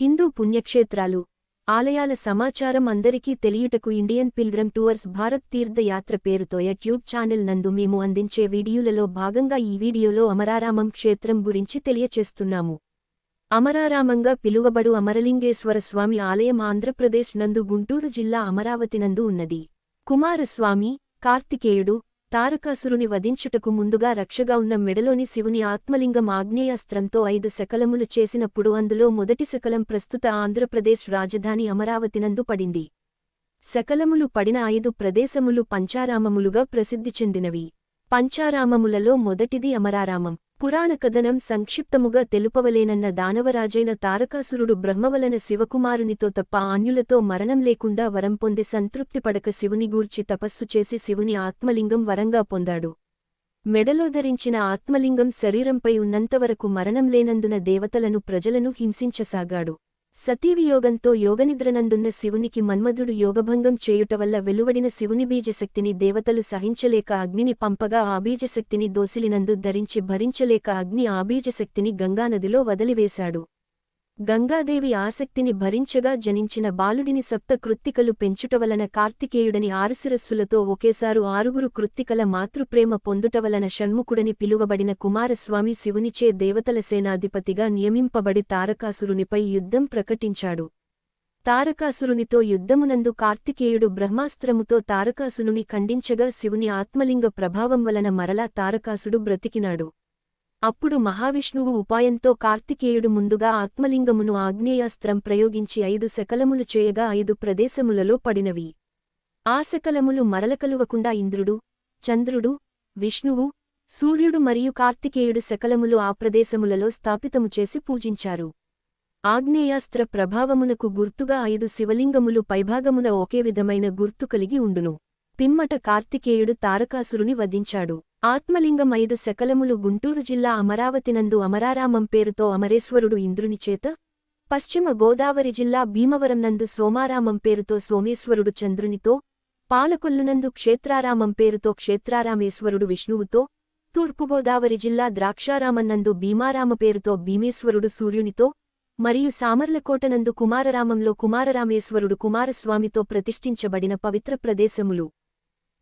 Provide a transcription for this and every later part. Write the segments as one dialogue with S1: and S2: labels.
S1: హిందూ పుణ్యక్షేత్రాలు ఆలయాల సమాచారం అందరికీ తెలియుటకు Indian pilgrim tours Bharat Tirthayatra పేరుతో యూట్యూబ్ ఛానల్ నందు మేము అందించే వీడియోలలో భాగంగా ఈ వీడియోలో అమరారామం క్షేత్రం గురించి తెలియచేస్తున్నాము. అమరారామంగా పిలువబడు అమరలింగేశ్వర స్వామి ఆలయం ఆంధ్రప్రదేశ్ నందు గుంటూరు జిల్లా అమరావతి నందు ఉన్నది. కుమారస్వామి కార్తికేయుడు తారకాసురుని వధించుటకు ముందుగా రక్షగా ఉన్న మెడలోని శివుని ఆత్మలింగం ఆగ్నేయాస్త్రంతో ఐదు శకలములు చేసినప్పుడు అందులో మొదటి శకలం ప్రస్తుత ఆంధ్రప్రదేశ్ రాజధాని అమరావతినందు పడింది. శకలములు పడిన ఐదు ప్రదేశములు పంచారామములుగా ప్రసిద్ధి చెందినవి. పంచారామములలో మొదటిది అమరారామం. పురాణ కథనం సంక్షిప్తముగా తెలుపవలేనన్న దానవరాజైన తారకాసురుడు బ్రహ్మవలన శివకుమారునితో తప్ప ఆన్యులతో మరణం లేకుండా వరం పొంది సంతృప్తిపడక శివుని గూర్చి తపస్సు చేసి శివుని ఆత్మలింగం వరంగా పొందాడు. మెడలో ధరించిన ఆత్మలింగం శరీరంపై ఉన్నంతవరకు మరణం లేనందున దేవతలను ప్రజలను హింసించసాగాడు. సతీవియోగంతో యోగనిద్రనందున్న శివునికి మన్మధుడు యోగభంగం చేయుటవల్ల వెలువడిన శివుని బీజశక్తిని దేవతలు సహించలేక అగ్నిని పంపగా ఆ బీజశక్తిని దోసిలినందు ధరించి భరించలేక అగ్ని ఆ బీజశక్తిని గంగానదిలో వదిలివేశాడు. గంగాదేవి ఆసక్తిని భరించగా జనించిన బాలుడిని సప్త కృత్తికలు పెంచుటవలన కార్తికేయుడని ఆరుశిరస్సులతో ఒకేసారు ఆరుగురు కృత్తికల మాతృప్రేమ పొందుటవలన షణ్ముఖుడని పిలువబడిన కుమారస్వామి శివునిచే దేవతల సేనాధిపతిగా నియమింపబడి తారకాసురునిపై యుద్ధం ప్రకటించాడు. తారకాసురునితో యుద్ధమునందు కార్తికేయుడు బ్రహ్మాస్త్రముతో తారకాసురుని ఖండించగా శివుని ఆత్మలింగ ప్రభావం వలన మరలా తారకాసుడు బ్రతికినాడు. అప్పుడు మహావిష్ణువు ఉపాయంతో కార్తికేయుడు ముందుగా ఆత్మలింగమును ఆగ్నేయాస్త్రం ప్రయోగించి ఐదు శకలములు చేయగా ఐదు ప్రదేశములలో పడినవి. ఆ శకలములు మరలకలువకుండా ఇంద్రుడు చంద్రుడు విష్ణువు సూర్యుడు మరియు కార్తికేయుడు శకలములు ఆ ప్రదేశములలో స్థాపితము చేసి పూజించారు. ఆగ్నేయాస్త్ర ప్రభావమునకు గుర్తుగా ఐదు శివలింగములు పైభాగమున ఒకే విధమైన గుర్తు కలిగి ఉండును. పిమ్మట కార్తికేయుడు తారకాసురుని వధించాడు. ఆత్మలింగం ఐదు శకలములు గుంటూరు జిల్లా అమరావతినందు అమరారామం పేరుతో అమరేశ్వరుడు ఇంద్రునిచేత పశ్చిమ గోదావరి జిల్లా భీమవరం నందు సోమారామం పేరుతో సోమేశ్వరుడు చంద్రునితో పాలకొల్లునందు క్షేత్రారామం పేరుతో క్షేత్రారామేశ్వరుడు విష్ణువుతో తూర్పుగోదావరి జిల్లా ద్రాక్షారామన్నందు భీమారామ పేరుతో భీమేశ్వరుడు సూర్యునితో మరియు సామర్లకోటనందు కుమారరామంలో కుమారరామేశ్వరుడు కుమారస్వామితో ప్రతిష్ఠించబడిన పవిత్ర ప్రదేశములు.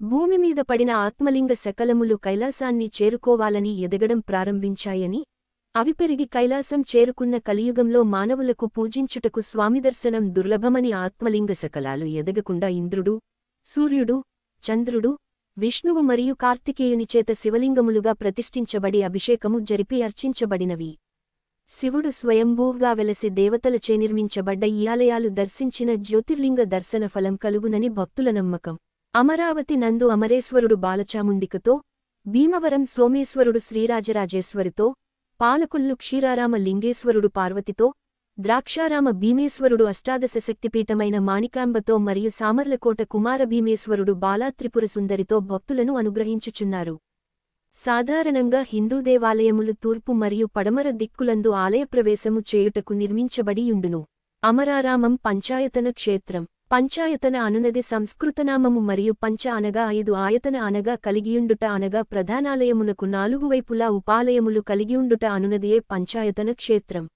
S1: భూమిమీద పడిన ఆత్మలింగ శకలములు కైలాసాన్ని చేరుకోవాలని ఎదగడం ప్రారంభించాయని అవి పెరిగి కైలాసం చేరుకున్న కలియుగంలో మానవులకు పూజించుటకు స్వామిదర్శనం దుర్లభమని ఆత్మలింగ శకలాలు ఎదగకుండా ఇంద్రుడు సూర్యుడు చంద్రుడు విష్ణువు మరియు కార్తికేయునిచేత శివలింగములుగా ప్రతిష్ఠించబడి అభిషేకము జరిపి అర్చించబడినవి. శివుడు స్వయంభూగా వెలసి దేవతలచే నిర్మించబడ్డ ఈ ఆలయాలు దర్శించిన జ్యోతిర్లింగ దర్శన ఫలం కలుగునని భక్తుల నమ్మకం. అమరావతి నందు అమరేశ్వరుడు బాలచాముండికతో భీమవరం సోమేశ్వరుడు శ్రీరాజరాజేశ్వరితో పాలకొల్లు క్షీరారామ లింగేశ్వరుడు పార్వతితో ద్రాక్షారామ భీమేశ్వరుడు అష్టాదశ శక్తిపీఠమైన మాణికాంబతో మరియు సామర్లకోట కుమార భీమేశ్వరుడు బాలాత్రిపుర సుందరితో భక్తులను అనుగ్రహించుచున్నారు. సాధారణంగా హిందూ దేవాలయములు తూర్పు మరియు పడమర దిక్కులందు ఆలయ ప్రవేశము చేయుటకు నిర్మించబడియుండును. అమరారామం పంచాయతన క్షేత్రం. పంచాయతన అనునది సంస్కృతనామము మరియు పంచ అనగా ఐదు ఆయతన అనగా కలిగియుండుట అనగా ప్రధానాలయమునకు నాలుగు వైపులా ఉపాలయములు కలిగియుండుట అనునదియే పంచాయతన క్షేత్రం.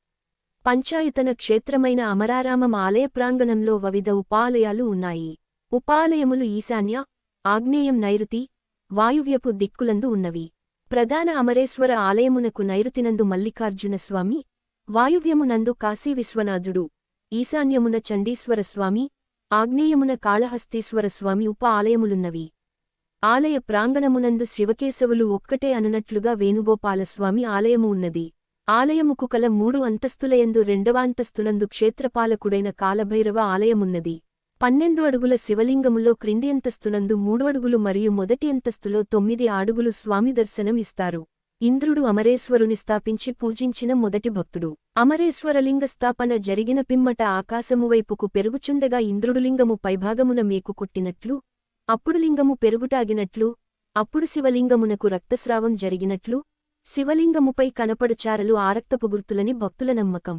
S1: పంచాయతన క్షేత్రమైన అమరారామం ఆలయ ప్రాంగణంలో వివిధ ఉపాలయాలు ఉన్నాయి. ఉపాలయములు ఈశాన్య ఆగ్నేయం నైరుతి వాయువ్యపు దిక్కులందు ఉన్నవి. ప్రధాన అమరేశ్వర ఆలయమునకు నైరుతినందు మల్లికార్జునస్వామి వాయువ్యమునందు కాశీ విశ్వనాథుడు ఈశాన్యమున చండీశ్వరస్వామి ఆగ్నేయమున కాళహస్తీశ్వర స్వామి ఉప ఆలయములున్నవి. ఆలయ ప్రాంగణమునందు శివకేశవులు ఒక్కటే అనునట్లుగా వేణుగోపాలస్వామి ఆలయము ఉన్నది. ఆలయముకు కల మూడు అంతస్తులయందు రెండవ అంతస్తునందు క్షేత్రపాలకుడైన కాలభైరవ ఆలయమున్నది. పన్నెండు అడుగుల శివలింగములో క్రింది అంతస్తునందు మూడు అడుగులు మరియు మొదటి అంతస్తులో తొమ్మిది అడుగులు స్వామి దర్శనం ఇస్తారు ఇంద్రుడు అమరేశ్వరుని స్థాపించి పూజించిన మొదటి భక్తుడు. అమరేశ్వరలింగ స్థాపన జరిగిన పిమ్మట ఆకాశము వైపుకు పెరుగుచుండగా ఇంద్రుడులింగము పైభాగమున మేకు కొట్టినట్లు అప్పుడు లింగము పెరుగుటాగినట్లు అప్పుడు శివలింగమునకు రక్తస్రావం జరిగినట్లు శివలింగముపై కనపడుచారలు ఆరక్తపు గుర్తులని భక్తుల నమ్మకం.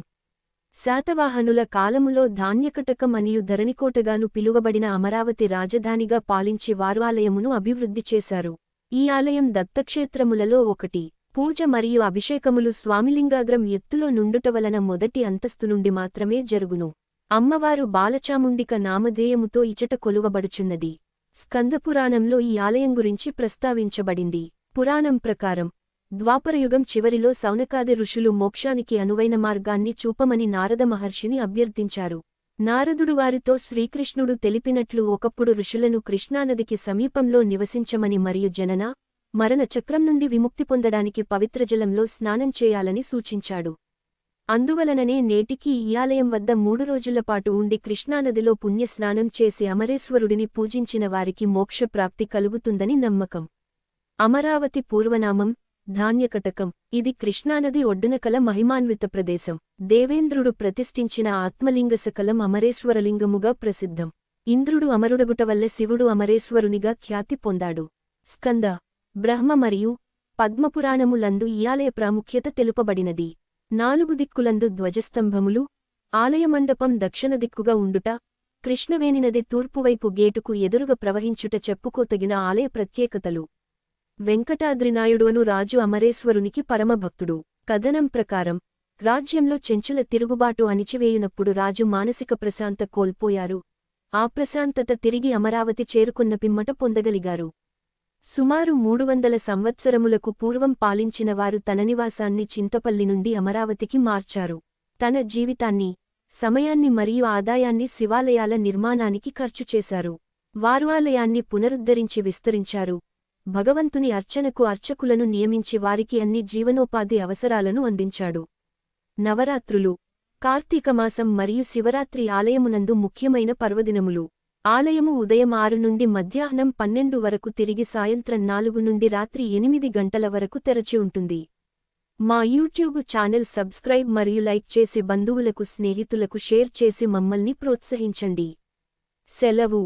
S1: శాతవాహనుల కాలములో ధాన్యకటకం అనియు ధరణికోటగాను పిలువబడిన అమరావతి రాజధానిగా పాలించి వారు ఆలయమును అభివృద్ధి చేశారు. ఈ ఆలయం దత్తక్షేత్రములలో ఒకటి. పూజ మరియు అభిషేకములు స్వామిలింగాగ్రం ఎత్తులో నుండుట వలన మొదటి అంతస్తు నుండి మాత్రమే జరుగును. అమ్మవారు బాలచాముండిక నామధేయముతో ఇచట కొలువబడుచున్నది. స్కందపురాణంలో ఈ ఆలయం గురించి ప్రస్తావించబడింది. పురాణం ప్రకారం ద్వాపరయుగం చివరిలో సౌనకాది ఋషులు మోక్షానికి అనువైన మార్గాన్ని చూపమని నారద మహర్షిని అభ్యర్థించారు. నారదుడు వారితో శ్రీకృష్ణుడు తెలిపినట్లు ఒకప్పుడు ఋషులను కృష్ణానదికి సమీపంలో నివసించమని మరియు జనన మరణ చక్రం నుండి విముక్తి పొందడానికి పవిత్రజలంలో స్నానం చేయాలని సూచించాడు. అందువలననే నేటికీ ఈ ఆలయం వద్ద మూడు రోజులపాటు ఉండి కృష్ణానదిలో పుణ్యస్నానం చేసి అమరేశ్వరుడిని పూజించిన వారికి మోక్షప్రాప్తి కలుగుతుందని నమ్మకం. అమరావతి పూర్వనామం ధాన్యకటకం ఇది కృష్ణానది ఒడ్డున కల మహిమాన్విత ప్రదేశం. దేవేంద్రుడు ప్రతిష్ఠించిన ఆత్మలింగసకలం అమరేశ్వరలింగముగా ప్రసిద్ధం. ఇంద్రుడు అమరుడగుట వల్ల శివుడు అమరేశ్వరునిగా ఖ్యాతి పొందాడు. స్కంద. బ్రహ్మ మరియు పద్మపురాణములందు ఈ ఆలయ ప్రాముఖ్యత తెలుపబడినది. నాలుగు దిక్కులందు ధ్వజస్తంభములు ఆలయమండపం దక్షిణ దిక్కుగా ఉండుట కృష్ణవేణినది తూర్పువైపు గేటుకు ఎదురుగా ప్రవహించుట చెప్పుకోతగిన ఆలయ ప్రత్యేకతలు. వెంకటాద్రినాయుడు అను రాజు అమరేశ్వరునికి పరమభక్తుడు. కథనం ప్రకారం రాజ్యంలో చెంచుల తిరుగుబాటు అణిచివేయునప్పుడు రాజు మానసిక ప్రశాంత కోల్పోయారు. ఆ ప్రశాంతత తిరిగి అమరావతి చేరుకున్న పిమ్మట పొందగలిగారు. సుమారు మూడు వందల సంవత్సరములకు పూర్వం పాలించిన వారు తన నివాసాన్ని చింతపల్లి నుండి అమరావతికి మార్చారు. తన జీవితాన్ని సమయాన్ని మరియు ఆదాయాన్ని శివాలయాల నిర్మాణానికి ఖర్చు చేశారు. వారు ఆలయాన్ని పునరుద్ధరించి విస్తరించారు. భగవంతుని అర్చనకు అర్చకులను నియమించి వారికి అన్ని జీవనోపాధి అవసరాలను అందించాడు. నవరాత్రులు కార్తీకమాసం మరియు శివరాత్రి ఆలయమునందు ముఖ్యమైన పర్వదినములు. ఆలయము ఉదయం ఆరు నుండి మధ్యాహ్నం పన్నెండు వరకు తిరిగి సాయంత్రం నాలుగు నుండి రాత్రి ఎనిమిది గంటల వరకు తెరచి ఉంటుంది. మా యూట్యూబ్ ఛానల్ సబ్స్క్రైబ్ మరియు లైక్ చేసి బంధువులకు స్నేహితులకు షేర్ చేసి మమ్మల్ని ప్రోత్సహించండి. సెలవు.